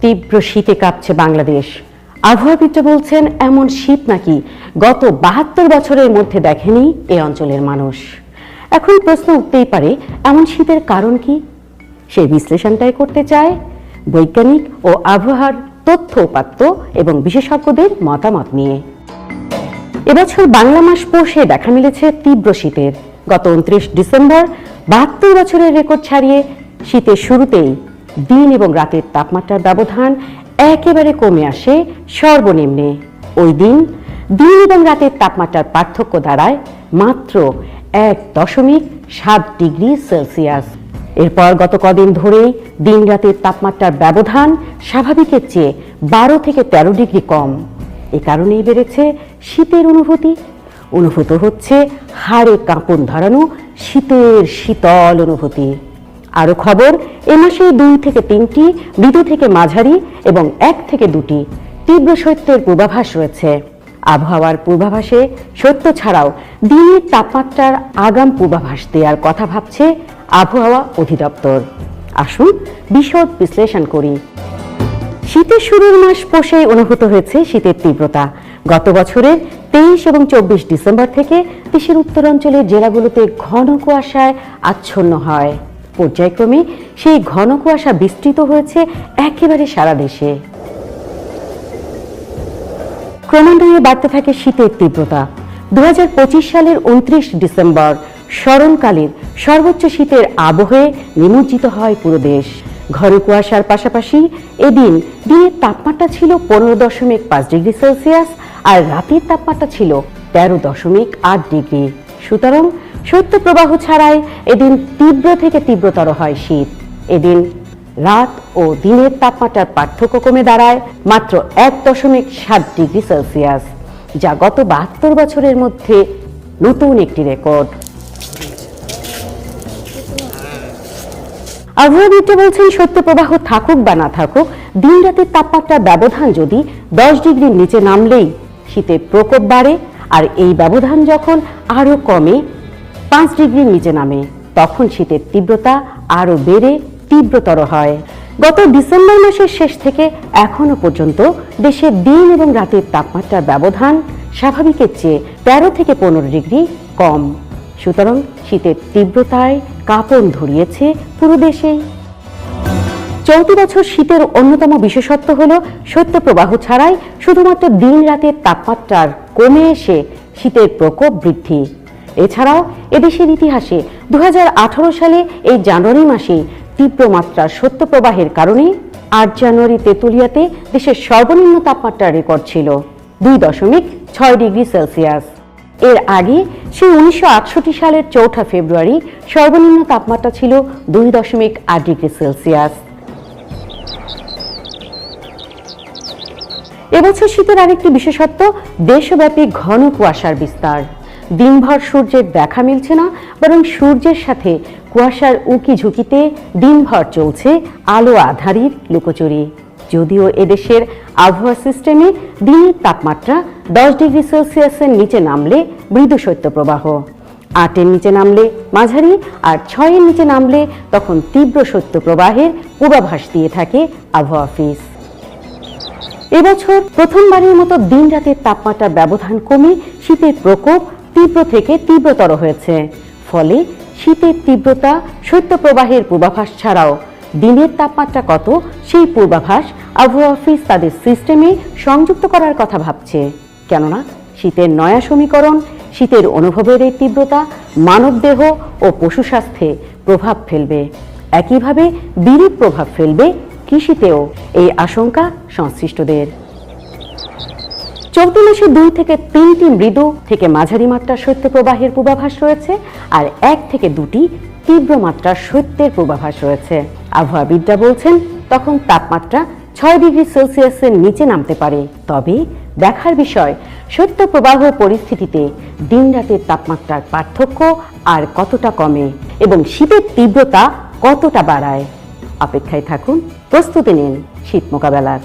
তীব্র শীতে কাঁপছে বাংলাদেশ। আবহাওয়াবিদরা বলছেন, এমন শীত নাকি গত বাহাত্তর বছরের মধ্যে দেখেনি এ অঞ্চলের মানুষ। এখন প্রশ্ন উঠতেই পারে, এমন শীতের কারণ কি? সেই বিশ্লেষণটাই করতে চায় বৈজ্ঞানিক ও আবহাওয়ার তথ্য উপাত্ত এবং বিশেষজ্ঞদের মতামত নিয়ে। এবছর বাংলা মাস পৌষে দেখা মিলেছে তীব্র শীতের। গত উনত্রিশ ডিসেম্বর বাহাত্তর বছরের রেকর্ড ছাড়িয়ে শীতের শুরুতেই দিন এবং রাতের তাপমাত্রার ব্যবধান একেবারে কমে আসে সর্বনিম্নে। ওই দিন দিন এবং রাতের তাপমাত্রার পার্থক্য দাঁড়ায় মাত্র এক দশমিক সাত ডিগ্রি সেলসিয়াস। এরপর গত কদিন ধরেই দিন রাতের তাপমাত্রার ব্যবধান স্বাভাবিকের চেয়ে বারো থেকে তেরো ডিগ্রি কম। এ কারণেই বেড়েছে শীতের অনুভূতি। অনুভূত হচ্ছে হাড়ে কাঁপন ধরানো শীতের শীতল অনুভূতি। আরও খবর, এ মাসে দুই থেকে তিনটি মৃদু থেকে মাঝারি এবং এক থেকে দুটি তীব্র শৈত্যের পূর্বাভাস রয়েছে। আবহাওয়ার পূর্বাভাসে সত্য ছাড়াও দিনের তাপমাত্রার আগাম পূর্বাভাস দেওয়ার কথা ভাবছে আবহাওয়া অধিদপ্তর। আসুন বিশদ বিশ্লেষণ করি। শীতের শুরুর মাস পৌষেই অনুভূত হয়েছে শীতের তীব্রতা। গত বছরের তেইশ এবং চব্বিশ ডিসেম্বর থেকে দেশের উত্তরাঞ্চলের জেলাগুলোতে ঘন কুয়াশায় আচ্ছন্ন হয়। পর্যায়ক্রমে সেই ঘন কুয়াশা বিস্তৃত হয়েছে একেবারে সারা দেশে। ক্রমান্বয়ে বাড়তে থাকে শীতের তীব্রতা। দু হাজার পঁচিশ সালের উনত্রিশ ডিসেম্বর স্মরণকালের সর্বোচ্চ শীতের আবহে নিমজ্জিত হয় পুরো দেশ। ঘন কুয়াশার পাশাপাশি এদিন দিনের তাপমাত্রা ছিল পনেরো দশমিক পাঁচ ডিগ্রি সেলসিয়াস আর রাতের তাপমাত্রা ছিল তেরো দশমিক আট ডিগ্রি। সুতরাং শৈত্যপ্রবাহ ছাড়াই এদিন তীব্র থেকে তীব্রতর হয় শীত। এদিন রাত ও দিনের তাপমাত্রার পার্থক্য কমে দাঁড়ায় মাত্র এক দশমিক সাত ডিগ্রি সেলসিয়াস, যা গত বাহাত্তর বছরের মধ্যে নতুন একটি রেকর্ড। আবহাওয়াবিদরা বলছেন শৈত্যপ্রবাহ থাকুক বা না থাকুক দিন রাতের তাপমাত্রার ব্যবধান যদি দশ ডিগ্রির নিচে নামলেই শীতের প্রকোপ বাড়ে, আর এই ব্যবধান যখন আরও কমে পাঁচ ডিগ্রির নিচে নামে। তখন শীতের তীব্রতা আরও বেড়ে তীব্রতর হয়। গত ডিসেম্বর মাসের শেষ থেকে এখনও পর্যন্ত দেশে দিন এবং রাতের তাপমাত্রার ব্যবধান স্বাভাবিকের চেয়ে তেরো থেকে পনেরো ডিগ্রি কম। সুতরাং শীতের তীব্রতায় কাঁপন ধরিয়েছে পুরো দেশেই। চলতি বছর শীতের অন্যতম বিশেষত্ব হল শৈত্যপ্রবাহ ছাড়াই শুধুমাত্র দিন রাতের তাপমাত্রার কমে এসে শীতের প্রকোপ বৃদ্ধি। এছাড়াও এদেশের ইতিহাসে দু হাজার আঠারো সালে এই জানুয়ারি মাসে তীব্র মাত্রার শৈত্যপ্রবাহের কারণে আট জানুয়ারি তেঁতুলিয়াতে দেশের সর্বনিম্ন তাপমাত্রার রেকর্ড ছিল দুই দশমিক ছয় ডিগ্রি সেলসিয়াস। এর আগে সেই উনিশশো আটষট্টি সালের চৌঠা ফেব্রুয়ারি সর্বনিম্ন তাপমাত্রা ছিল দুই দশমিক আট ডিগ্রি সেলসিয়াস। এবছর শীতের আরেকটি বিশেষত্ব দেশব্যাপী ঘন কুয়াশার বিস্তার। দিনভর সূর্যের দেখা মিলছে না, বরং সূর্যের সাথে কুয়াশার উকি ঝুঁকিতে দিনভর চলছে আলো আধারির লুকোচুরি। যদিও এদেশের আবহাওয়া সিস্টেমে দিনের তাপমাত্রা দশ ডিগ্রি সেলসিয়াসের নিচে নামলে মৃদু শৈত্যপ্রবাহ। আটের নিচে নামলে মাঝারি আর ছয়ের নিচে নামলে তখন তীব্র শৈত্যপ্রবাহের পূর্বাভাস দিয়ে থাকে আবহাওয়া অফিস। এবছর প্রথমবারের মতো দিন রাতের তাপমাত্রার ব্যবধান কমে শীতের প্রকোপ তীব্র থেকে তীব্রতর হয়েছে। ফলে শীতের তীব্রতা শৈত্যপ্রবাহের পূর্বাভাস ছাড়াও দিনের তাপমাত্রা কত সেই পূর্বাভাস আবহাওয়া অফিস তাদের সিস্টেমে সংযুক্ত করার কথা ভাবছে। কেননা শীতের নয়া সমীকরণ, শীতের অনুভবের এই তীব্রতা মানবদেহ ও পশু স্বাস্থ্যে প্রভাব ফেলবে। একইভাবে বিরূপ প্রভাব ফেলবে কৃষিতেও। এই আশঙ্কা সংশ্লিষ্টদের। চলতি মাসে দুই থেকে তিনটি মৃদু থেকে মাঝারি মাত্রার শৈত্যপ্রবাহের পূর্বাভাস রয়েছে, আর এক থেকে দুটি তীব্র মাত্রার শৈত্যের পূর্বাভাস রয়েছে। আবহাওয়াবিদরা বলছেন, তখন তাপমাত্রা ছয় ডিগ্রি সেলসিয়াসের নিচে নামতে পারে। তবে দেখার বিষয়, শৈত্যপ্রবাহ পরিস্থিতিতে দিন রাতের তাপমাত্রার পার্থক্য আর কতটা কমে এবং শীতের তীব্রতা কতটা বাড়ায়। অপেক্ষায় থাকুন, প্রস্তুতি নিন শীত মোকাবেলার।